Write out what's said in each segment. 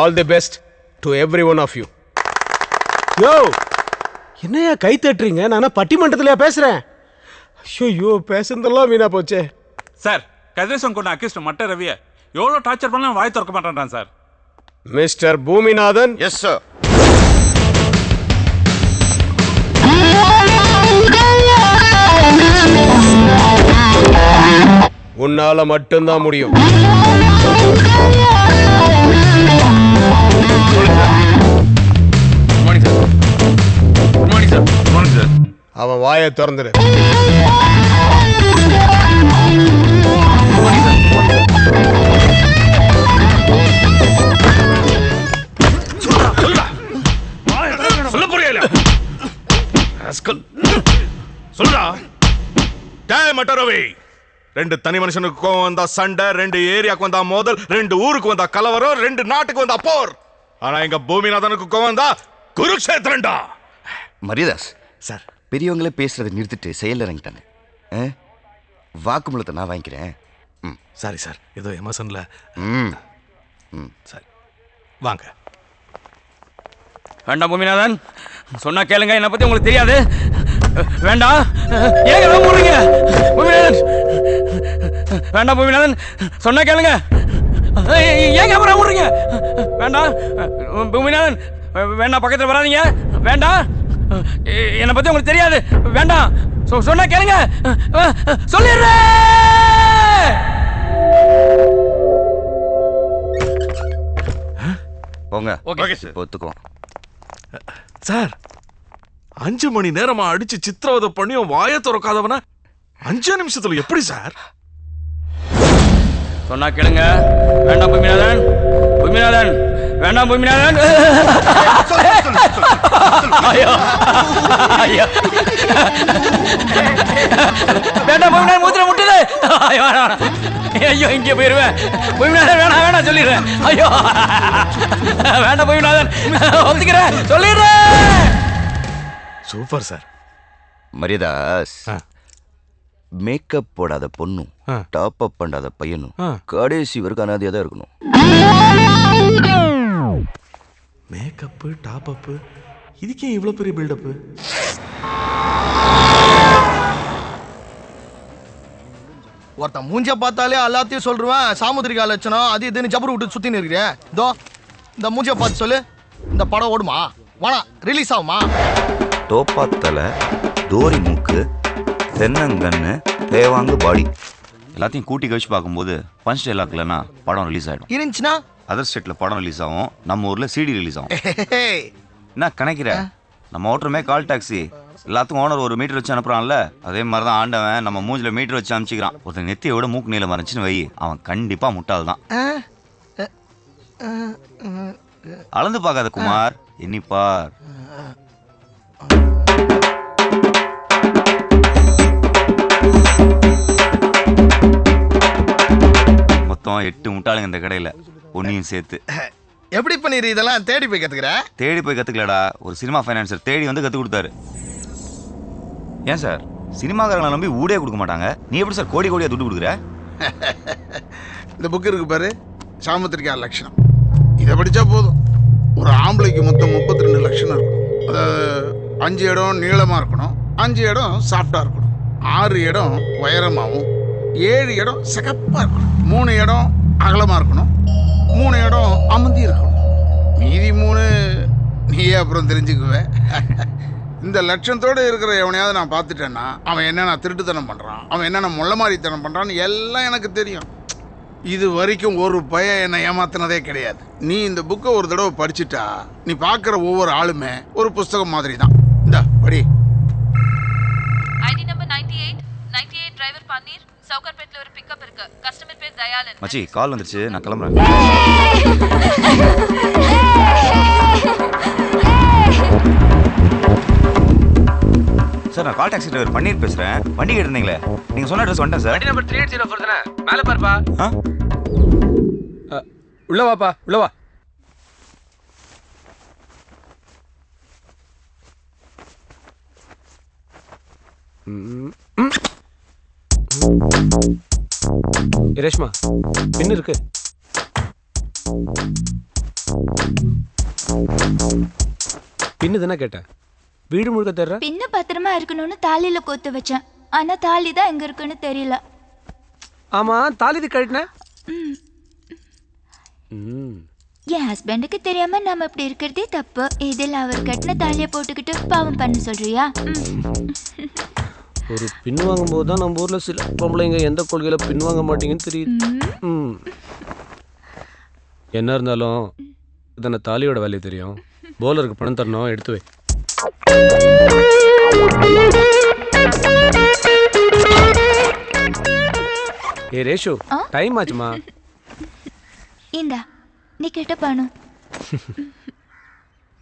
All the best to every one of you யோ என்னையா கை தட்டுறீங்க நானா பட்டிமன்றத்திலயா பேசுறேன்? ஐயோ பேசுனதெல்லாம் வீணா போச்சே. சார் கதிரேசன் கொண்ட அக்யூஸ்ட் மட்ட ரவிய எவ்வளோ டார்ச்சர் பண்ணாலும் வாய் திறக்க மாட்டேன்றான் sir. Mister Bhoominathan? Yes sir உன்னால மட்டும்தான் முடியும். வாயை திறந்துரு. சொல்ல புரியல ராஸ்கல். சொல்றா. டேய் மட்டரவி. ரெண்டு தனி மனுஷனுக்கு கோவம் வந்தா சண்டை ரெண்டு ஏரியாக்கு வந்தா மோதல் ரெண்டு ஊருக்கு வந்தா கலவரம் ரெண்டு நாட்டுக்கு வந்தா போர். ஆனா எங்க பூமிநாதனுக்கு கோவம் வந்தா குருக்ஷேத்திரண்டா மரியதாஸ். சார் பெரியவங்களே பேசுறதை நிறுத்திட்டு செயல் இறங்கிட்டானே. ஆ? வாக்குமூலத்தை நான் வாங்கிக்கிறேன். ம். Sorry sir. ஏதோ எமோஷன்ல. ம். சரி. வாங்க. வேண்டாம் பூமிநாதன். சொன்னா கேளுங்க என்னை பத்தி உங்களுக்கு தெரியாது. வேண்டாம் ஏங்க ரொம்ப போடுறீங்க பூமிநாதன். வேண்டாம் பூமிநாதன். சொன்னா கேளுங்க. ஏங்க அப்புறம் விடுறீங்க வேண்டாம் பூமிநாதன் வேண்டாம் பக்கத்தில் வராதீங்க. வேண்டாம் என்னை பத்தி உங்களுக்கு தெரியாது. வேண்டாம். சொன்னா கேளுங்க. சொல்லிடுறேன் போங்க. ஓகே. இப்போ ஒத்துக்குவோம். சார் அஞ்சு மணி நேரமா அடிச்சு சித்திரவதை பண்ணியும் வாய திறக்காதவன அஞ்சு நிமிஷத்துல எப்படி சார்? சொன்னா கேளுங்க. வேண்டாம் பூமிநாதன் பூமிநாதன் வேண்டாம் பூமிநாதன் ஐயோ. ஐயோ. வேண்டாம் பூமிநாதன் மூத்திர முட்டுது. ஐயோ. ஐயோ இங்கே போயிருவேன். பூமிநாதன் வேணாம் வேணாம் சொல்லிடுறேன். ஐயோ. வேண்டாம் பூமிநாதன் ஒத்துக்கிறேன். சொல்லிடுறேன். Super sir. மரியதாஸ். மேக்கப் போடாத பொண்ணும். டாப் அப் பண்ணாத பையனும். கடைசி வரைக்கும் அனாதையாக தான் இருக்கணும். மேக்கப்பு டாப் அப்பு இதுக்கே இவ்வளோ பெரிய பில்டப்பு ஒருத்தன் மூஞ்ச பார்த்தாலே எல்லாத்தையும் சொல்றேன். சாமுத்திரிகா லட்சணம் அது இதுன்னு ஜபர் விட்டு சுத்தின்னு இருக்கிறேன் இதோ இந்த மூஞ்ச பார்த்து சொல்லு. இந்த படம் ஓடுமா? வாடா ரிலீஸ் ஆகுமா? டோப்பா தலை தோரி மூக்கு தென்னங்கண்ணு தேவாங்கு பாடி எல்லாத்தையும் கூட்டி கழிச்சு பார்க்கும்போது பஞ்ச் டைலாக் இல்லைன்னா படம் ரிலீஸ் ஆகிடும் இருந்துச்சுன்னா அதர் ஸ்டேட்டில் படம் ரிலீஸ் ஆகும் நம்ம ஊரில் சிடி ரிலீஸ் ஆகும். என்ன கணக்கிற? நம்ம ஓட்டுறமே கால் டாக்ஸி எல்லாத்துக்கும் ஓனர் ஒரு மீட்டர் வச்சு அனுப்புறான்ல? அதே மாதிரி தான் ஆண்டவன் நம்ம மூஞ்சில மீட்டர் வச்சு அனுப்பிச்சிக்கிறான். ஒருத்தன் நெத்தியை விட மூக்கு நீளம் மறைச்சுன்னு வை. அவன் கண்டிப்பாக முட்டாள் தான்? அளந்து பார்க்காத குமார். எண்ணிப்பார் மொத்தம் எட்டு முட்டாளுங்க இந்த கடையில். பொன்னியும் சேர்த்து. எப்படி பண்ணிரு இதெல்லாம் தேடி போய் கத்துக்கிற? தேடி போய் கற்றுக்கலடா ஒரு சினிமா ஃபைனான்சர் தேடி வந்து கற்றுக் கொடுத்தாரு. ஏன் சார்? சினிமாக்காரங்களை நம்பி ஊடே கொடுக்க மாட்டாங்க. நீ எப்படி சார் கோடி கோடியாக துட்டு கொடுக்குற? இந்த புக் இருக்கு பாரு. சாமுத்திரிகா லட்சணம். இதை படித்தா போதும். ஒரு ஆம்பளைக்கு மொத்தம் முப்பத்தி ரெண்டு லட்சணம் இருக்கணும். அதாவது அஞ்சு இடம் நீளமாக இருக்கணும். அஞ்சு இடம் சாஃப்டாக இருக்கணும். ஆறு இடம் உயரமாகவும் ஏழு இடம் சிகப்பாக இருக்கணும். மூணு இடம் அகலமாக இருக்கணும். மூணு இடம் அமர்ந்தி இருக்கணும். மீதி மூணு நீயே அப்புறம் தெரிஞ்சுக்குவ? இந்த லட்சத்தோடு இருக்கிற எவனையாவது நான் பார்த்துட்டேன்னா அவன் என்னென்ன திருட்டுத்தனம் பண்ணுறான் அவன் என்னென்ன முள்ளமாரித்தனம் பண்ணுறான்னு எல்லாம் எனக்கு தெரியும். இது வரைக்கும் ஒரு பையன் என்னை ஏமாத்தினதே கிடையாது. நீ இந்த புக்கை ஒரு தடவை படிச்சுட்டா நீ பார்க்குற ஒவ்வொரு ஆளுமே ஒரு புஸ்தகம் மாதிரி தான் இந்த படி ID number ninety eight ninety eight driver Panneer சவுகர்பேட்டில் ஒரு பிக்கப் இருக்கு கஸ்டமர் பேர் தயாளன். மச்சி கால் வந்துருச்சு. நான் கிளம்புறேன். சார் நான் கால் டாக்ஸி டிரைவர் பன்னீர் பேசுகிறேன் வண்டி கேட்டிருந்தீங்களே. நீங்கள் சொன்ன அட்ரஸ் வந்துட்டேன் sir. Number three eight zero four தானே? மேலே பாருப்பா. ஆ? உள்ள வாப்பா உள்ள வா. ரேஷ்மா பின் இருக்கு. பின்னு தானே கேட்டேன். வீடு முழுக்க தர்ற பின்ன பத்திரமா இருக்கணும்னு தாலியில கோத்து வச்சேன். ஆனா தாலி தான் எங்க இருக்குன்னு தெரியல. ஆமா தாலி இது கழட்டின? என் ஹஸ்பண்டுக்கு தெரியாம நாம இப்படி இருக்கிறதே தப்பு. இதில் அவர் கட்டின தாலியை போட்டுக்கிட்டு பாவம் பண்ண சொல்றியா. ஒரு பின் வாங்கும்போது தான் நம்ம ஊர்ல சில பொம்பளைங்க எந்த கொள்கையில பின் வாங்க மாட்டீங்கன்னு தெரியுது. ம். என்ன இருந்தாலும் இதான தாலியோட வேல்யூ தெரியும். போலருக்கு பணம் தரணும் எடுத்து வை. ஏ ரேஷு? டைம் ஆச்சுமா? இந்தா நீ கேட்ட பணம்.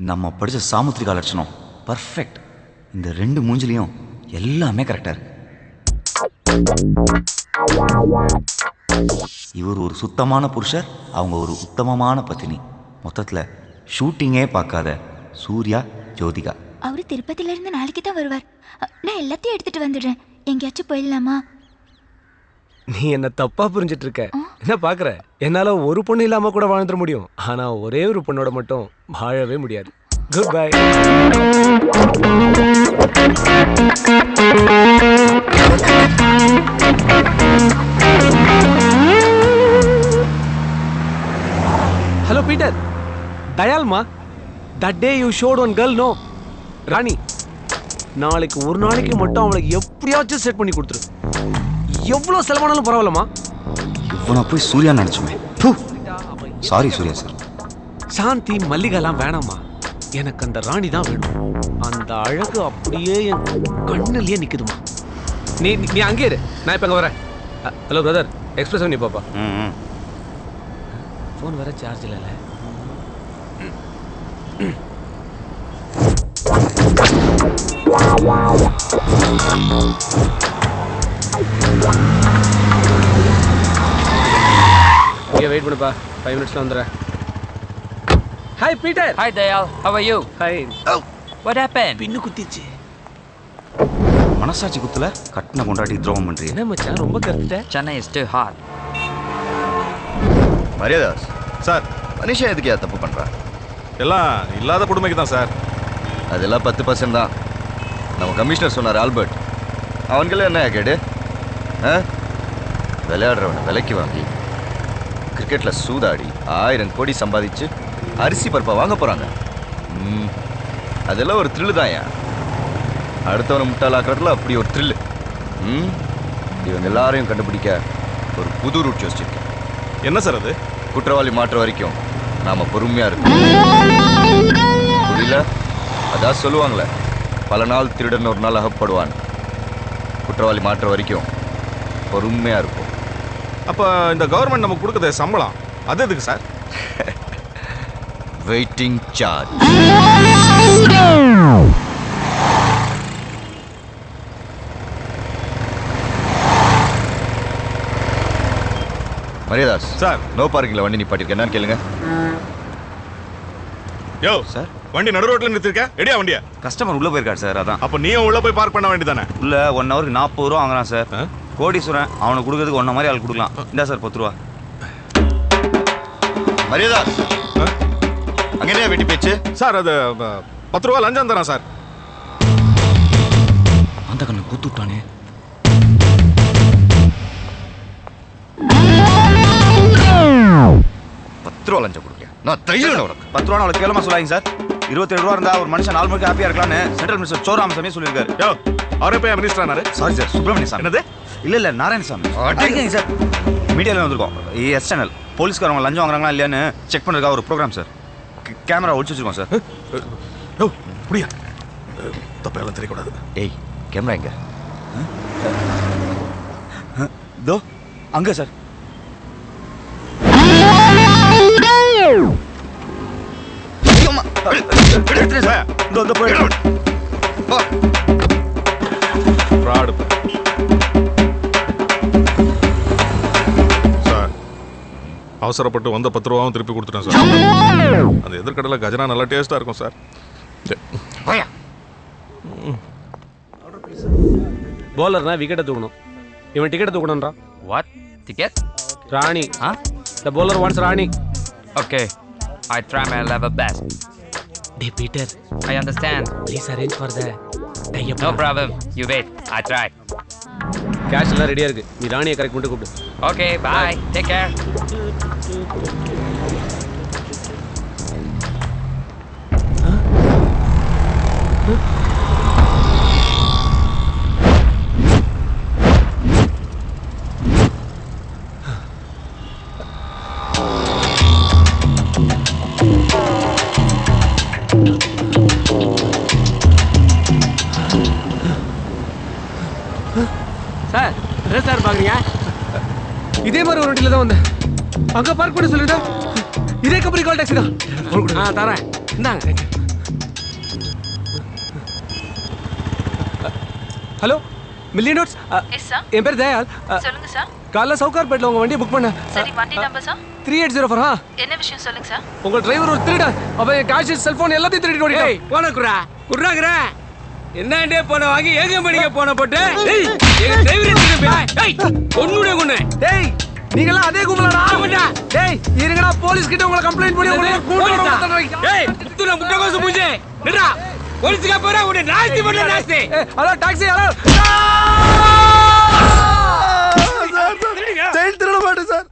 நம்ம படிச்ச சாமுத்திரிகா லட்சணம் பர்ஃபெக்ட் இந்த ரெண்டு மூஞ்சிலையும் எல்லாமே கரெக்டா இருக்கு. இவர் ஒரு சுத்தமான புருஷர் அவங்க ஒரு உத்தமமான பத்தினி. மொத்தத்துல ஷூட்டிங்கே பார்க்காத சூர்யா ஜோதிகா. அவரு திருப்பதில இருந்து நாளைக்கு தான் வருவார். நான் எல்லாத்தையும் எடுத்துட்டு வந்துடுறேன். எங்கேயாச்சும் போயிடலாமா? நீ என்ன தப்பா புரிஞ்சிட்டு இருக்க என்ன பாக்குற? என்னால ஒரு பொண்ணு இல்லாம கூட வாழ்ந்துட முடியும். ஆனா ஒரே ஒரு பொண்ணோட மட்டும் வாழவே முடியாது. Good bye hello Peter தயால்மா that day you shot one girl no Rani நாளைக்கு ஒரு நாளைக்கு மட்டும் அவளுக்கு எப்படியாச்சும் செட் பண்ணி கொடுத்துரு. எவ்வளோ செலவானாலும் பரவாயில்லம்மா இவனை போய் சூர்யா நினைச்சுமே. சாரி சூர்யா சார் சாந்தி மல்லிகைலாம் வேணாம்மா எனக்கு அந்த ராணி தான் வேணும். அந்த அழகு அப்படியே என் கண்ணுலயே நிக்குதுமா நீ நீ- அங்கே இரு. நான் இப்போ அங்கே வரேன். ஹலோ பிரதர் எக்ஸ்பிரஸ் பண்ணி பாப்பா. ஃபோன் வேற சார்ஜ் இல்லைல்ல இங்கே வெயிட் பண்ணுப்பா. ஃபைவ் மினிட்ஸில் வந்துடுறேன். Hi Peter Hi Dale, how are you? Hi What happened? பின்னு குத்திச்சு. மனசாட்சி குத்துல கட்டின கொண்டாட்டி துரோகம் பண்றீங்க என்ன மச்சான்? ரொம்ப கருத்துட்ட. Chennai is too hot. Mariadas sir மனுஷன் எதுக்கு ஏன் தப்பு பண்றான் எல்லாம் இல்லாத கொடுமைக்கு தான் சார். அதெல்லாம் பத்து பர்சன்ட் தான். நம்ம கமிஷனர் சொன்னார் ஆல்பர்ட். அவன்கள என்ன கேடு? ஆ? விளையாடுறவனை விலைக்கு வாங்கி கிரிக்கெட்டில் சூதாடி ஆயிரம் கோடி சம்பாதிச்சு அரிசி பருப்பை வாங்க போகிறாங்க ம், அதெல்லாம் ஒரு த்ரில்லு தான் ஏன்? அடுத்தவனை முட்டாளாக்குறதுல அப்படி ஒரு த்ரில்லு ம் இவங்க எல்லாரையும் கண்டுபிடிக்க ஒரு புது ரூட் யோசிச்சிருக்கேன். என்ன சார் அது? குற்றவாளி மாற்ற வரைக்கும் நாம பொறுமையா இருக்கோம் புரியல? அதான் சொல்லுவாங்களே பல நாள் திருடன் ஒரு நாள் அகப்படுவான். குற்றவாளி மாற்ற வரைக்கும் பொறுமையா இருக்கும் அப்போ இந்த கவர்மெண்ட் நமக்கு கொடுக்குற சம்பளம். அது எதுக்கு sir? Waiting charge Mariadas sir no பார்க்கிங்ல வண்டி நிப்பாட்டிருக்கேன் என்னன்னு கேளுங்க. யோ சார் வண்டி நடு ரோட்ல நிறுத்திருக்க? எடியா வண்டியா? கஸ்டமர் உள்ள போயிருக்காரு சார் அதான். அப்போ நீயும் உள்ள போய் பார்க் பண்ண வேண்டியதானே? உள்ள ஒன் ஹவருக்கு நாற்பது ரூபா வாங்குறான் சார்? கோடீஸ்வரன் அவனுக்கு கொடுக்கறதுக்கு ஒன்ன மாதிரி ஆள் கொடுக்கலாம். இந்தா சார் பத்து ரூபா. மரியாதாஸ் அங்க என்ன வெட்டி பேச்சு சார் அது பத்து ரூபா லஞ்சம் தரேன் சார். அந்த கண்ணு கூத்து விட்டானே. பத்து ரூபா லஞ்சம் கொடுக்க நான் தைரியம் உனக்கு. பத்து ரூபா அவ்வளோ கேளமா சொல்லாங்க சார். இருபத்தேழு ரூபா இருந்தா ஒரு மனுஷன் நாலு மணிக்கு ஹாப்பியா இருக்கலாம்னு சென்ட்ரல் மினிஸ்டர் சோராமசாமி சொல்லியிருக்காரு. யோ அவரே போய் மினிஸ்டர் ஆனாரு? சாரி சார் சுப்பிரமணிய சாமி. என்னது? இல்ல இல்ல நாராயணசாமி. அடிக்கங்க சார். மீடியால வந்திருக்கோம். எஸ் சேனல் போலீஸ்காரங்க லஞ்சம் வாங்குறாங்களா இல்லையான்னு செக் பண்றதுக்காக ஒரு ப்ரோக்ராம் சார். கேமரா ஒழிச்சு வச்சிருக்கோம் சார் யோ முடியா தப்பையெல்லாம் தெரியக்கூடாது ஏய் கேமரா எங்க தோ அங்க சார் இந்த போயிடு அவசரப்பட்டு வந்த பத்து ரூபாவும் திருப்பி கொடுத்துட்டேன் சார் அந்த எதிர்கடலை கஜனா நல்லா டேஸ்டா இருக்கும் சார் போலர்னா விக்கெட்டை தூக்கணும் இவன் டிக்கெட்டை தூக்கணும்ன்றான் What? Ticket? Rani Huh? The bowler what's Rani Okay. I try my level best. Day Peter I understand. Please arrange for the type No problem. You wait. I try. Cash எல்லாம் ரெடியா இருக்கு. நீ ராணியை கரெக்ட் பண்ணிட்டு கூப்பிடு. Okay, bye. Take care. Sir இதே மாதிரி ஒரு வண்டியில தான் வந்தேன். அங்க பார்க் பண்ணி சொல்லிட்டா இதே கம்பெனி கால் டாக்ஸி தான். ஆ தரேன். இந்தாங்க. Hello million notes yes sir என் பேர் தயால் சொல்லுங்க சார் காலைல சவுகார்பேட்டில் உங்க வண்டியை புக் பண்ண சரி வண்டி number sir three eight zero four ஆ? என்ன விஷயம் சொல்லுங்க சார் உங்க டிரைவர் ஒரு திருட அவன் கேஷ் செல்போன் எல்லாத்தையும் திருடிட்டு ஓடிட்டான். போன குரா குர்ராக்குற. என்னண்டே போன வாங்கி ஏக மணிக்க போன போட்டு. ஏய், எங்க டிரைவர் ஒண்ணுடைய கொண்டு டேய் நீங்களாம் அதே கும்பலாடா டேய் இருங்கடா போலீஸ் கிட்ட உங்களை கம்ப்ளைண்ட் பண்ணி உங்களை கூட்டு ஏய் துணை முட்டை கோசு பூஜை நிடா போலீஸ்க்கு போற உன்னை நாஸ்தி பண்ண நாஸ்தி ஹலோ டாக்ஸி ஹலோ செயல் திருட மாட்டேன் சார்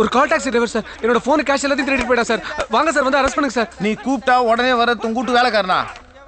ஒரு கால் டாக்ஸி டிரைவர் சார் என்னோட ஃபோன் கேஷ் எல்லாத்தையும் திருடிட்டு போயிட்டா சார் வாங்க சார் வந்து அரெஸ்ட் பண்ணுங்க சார் நீ கூப்பிட்டா உடனே வர உன் கூட்டு வேலைக்காரனா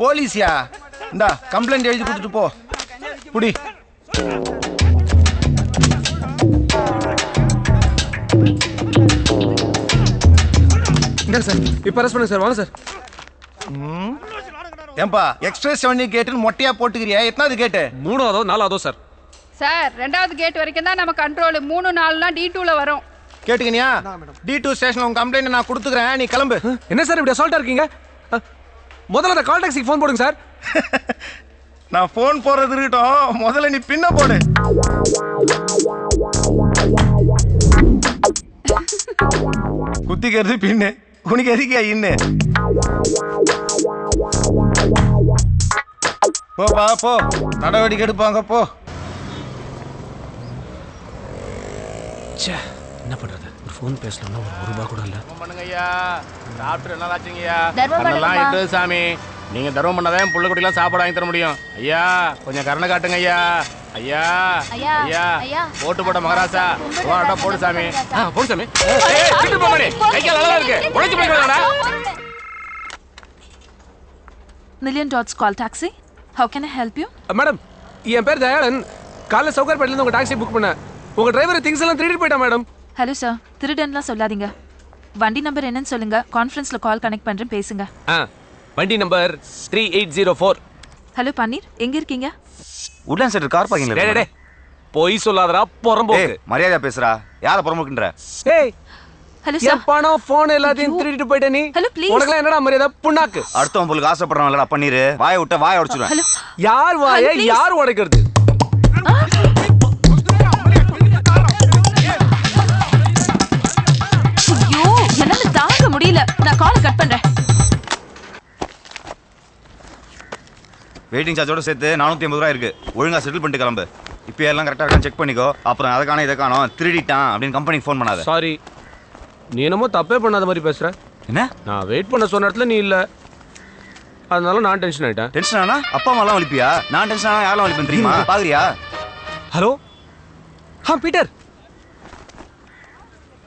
போலீஸ்யா இந்தா கம்ப்ளைண்ட் எழுதி கொடுத்துட்டு போ புடி இந்தாங்க சார். இப்போ அரெஸ்ட் பண்ணுங்க சார். வாங்க சார். ஏன்பா எக்ஸ்பிரஸ் செவனி கேட்டுன்னு மொட்டையா போட்டுக்கிறியா? எத்தனாவது கேட்டு மூணாவதோ நாலாவதோ சார். சார் ரெண்டாவது கேட் வரைக்கும் தான் நம்ம கண்ட்ரோல் மூணு நாலுலாம் டி டூல வரும். கேட்டுக்கினியா? டி டூ ஸ்டேஷன் உன் கம்ப்ளைண்ட் நான் கொடுத்துக்கிறேன். நீ கிளம்பு. என்ன சார் இப்படி அசால்ட்டா இருக்கீங்க? முதல்ல அந்த கால் டாக்ஸிக்கு ஃபோன் போடுங்க சார். நான் ஃபோன் போடுறது இருக்கட்டும். முதல்ல நீ பின்ன போடு. குத்திக்கிறது பின்னு. உனக்கு எதுக்கியா இன்னு? போப்பா போ நடவடிக்கை எடுப்பாங்க போ. ச்சே என்ன பண்றது? ஒரு ஃபோன் பேசணும்னா ஒரு ரூபா கூட இல்லை. பண்ணுங்க ஐயா சாப்பிட்டு என்ன ஆச்சுங்கய்யா. பண்ணுங்கப்பா. இட்டு சாமி. நீங்க தர்மம் பண்ணாதான் புள்ள குட்டிலாம் சாப்பாடு வாங்கி தர முடியும். ஐயா கொஞ்சம் கருணை காட்டுங்க ஐயா ஐயா ஐயா, ஐயா ஐயா. போட்டு போட்ட மகாராசா. கும்பிடு போராட்டா ராஜா, போடு சாமி. போடு சாமி. ஏய், சீக்கிரம் போ மணி. கை கால் நல்லா இருக்கு. உழைச்சு போய்க்கலாம்டா million dots call taxi how can I help you madam என் பேர் தயாளன். காலைல சவுகார்பேட்டிலேருந்து உங்க டாக்ஸி புக் பண்ணேன். உங்க டிரைவர் திங்ஸ் எல்லாம் திருடிட்டு போயிட்டா மேடம் ஹலோ சார் திருடன்லாம் சொல்லாதீங்க. வண்டி நம்பர் என்னன்னு சொல்லுங்க. கான்ஃபரன்ஸ்ல கால் கனெக்ட் பண்றேன் பேசுங்க. ஆ வண்டி number three eight zero four hello Panneer. எங்க இருக்கீங்க? உட்லான் சென்டர் கார் பார்க்கிங்ல டே பொய் சொல்லாதடா புறம்போக்கு. மரியாதையா பேசுறா யார புறமுக்குன்ற ஏய் ஹலோ சார் பணம் போன் எல்லாத்தையும். திருடிட்டு போயிட்ட நீ. உனக்குலாம் என்னடா மரியாதை? புண்ணாக்கு. அடுத்தவன் பொருளுக்கு ஆசைப்படுறவன் இல்லடா பண்ணிரு வாயை விட்ட வாயை உடைச்சிடுவேன் ஹலோ யார் வாய. யார் உடைக்கிறது? ஐயோ என்னால தாங்க முடியல. நான் காலை கட் பண்றேன். வெயிட்டிங் சார்ஜோட சேர்த்து நானூற்றி ஐம்பது ரூபா இருக்கு. ஒழுங்கா செட்டில் பண்ணிட்டு கிளம்பு. இப்போ எல்லாம் கரெக்டாக இருக்கான்னு செக் பண்ணிக்கோ. அப்புறம் அதை காணோம் இதை காணோம். திருடிட்டான் அப்படின்னு கம்பெனிக்கு ஃபோன் பண்ணாத. சாரி நீ என்னமோ தப்பே பண்ணாத மாதிரி பேசுற. என்ன? நான் வெயிட் பண்ண சொன்ன இடத்துல நீ இல்ல. அதனால நான் டென்ஷன் ஆயிட்டேன். டென்ஷன் ஆனா? அப்பா அம்மாலாம் வலிப்பியா? நான் டென்ஷன் ஆனா யாரெல்லாம் வலிப்பேன் தெரியுமா? பாக்குறியா? ஹலோ ஆ பீட்டர்.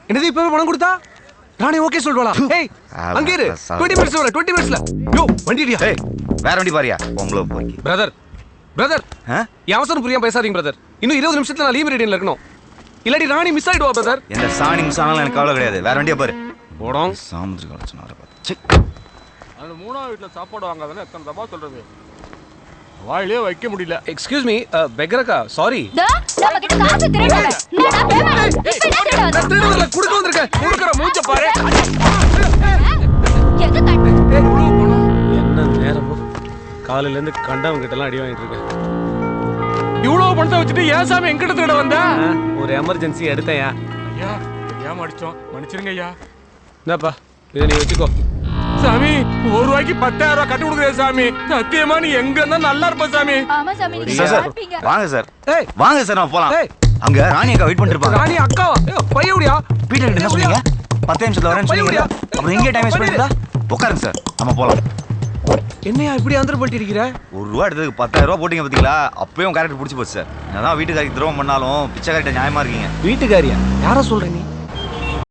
என்னது இப்பவே பணம் கொடுத்தா? ராணி ஓகே சொல்வாளா ஏய் அங்க இரு. 20 மினிட்ஸ் வர 20 மினிட்ஸ்ல யோ வண்டிடியா ஏய் வேற வண்டி பாரியா? பொம்பளை போய் பிரதர் பிரதர் அவசரம் புரியாம பேசாதீங்க பிரதர் இன்னும் இருபது நிமிஷத்துல நான் லீவ் ரீடிங்ல இருக்கணும். இல்லாட்டி ராணி மிஸ் ஆயிடுவா பிரதர் எந்த சாணி மிஸ் ஆனாலும் எனக்கு கவலை கிடையாது. வேற வண்டியை பாரு. போடும். சாமுதிரி கலச்சன வர பார்த்து. அந்த மூணாவது வீட்டுல சாப்பாடு வாங்காதானே எத்தனை தப்பா சொல்றது? வாயிலே வைக்க முடியல. எக்ஸ்கியூஸ் மீ பெக்ரக்கா சாரி குடுக்க வந்திருக்கேன். குடுக்குற மூஞ்ச பாரு? என்ன நேரமோ? காலையில இருந்து கண்டவங்க கிட்ட எல்லாம் அடி வாங்கிட்டு இருக்கேன். இவ்வளவு பணத்தை வச்சுட்டு ஏன் சாமி எங்கிட்ட திருட வந்த? ஒரு எமர்ஜென்சி எடுத்தேன் ஐயா ஏன் அடிச்சோம்? மன்னிச்சிருங்க ஐயா. என்னப்பா இதை நீ வச்சுக்கோ. சாமி ஒரு ரூபாய்க்கு பத்தாயிரம் ரூபாய் கட்டி கொடுக்குறேன் சாமி. சத்தியமா நீ எங்க இருந்தா நல்லா இருப்ப சாமி. ஆமா சாமி நீங்க சார். வாங்க சார். ஏய். வாங்க சார் நம்ம போலாம். ஏய். அங்க ராணி அக்கா வெயிட் பண்ணிட்டு இருப்பாங்க ராணி அக்காவா பையவுடியா பீட்டர் கிட்ட என்ன சொன்னீங்க? பத்து நிமிஷத்துல வரேன்னு சொன்னீங்க அப்புறம் எங்கே டைம் வேஸ்ட் பண்ணிருந்தா உட்காருங்க சார் நம்ம போலாம். என்னையா இப்படி அந்தர் பல்ட்டி இருக்கிற ஒரு ரூபா எடுத்ததுக்கு பத்தாயிரம் ரூபா போட்டீங்க பாத்தீங்களா? அப்பயும் கேரக்டர் பிடிச்சி போச்சு சார். என்னதான் வீட்டுக்காரிக்கு துரோகம் பண்ணாலும் பிச்சைக்காரிட்ட நியாயமா இருக்கீங்க. வீட்டுக்காரியா? யார சொல்ற நீ?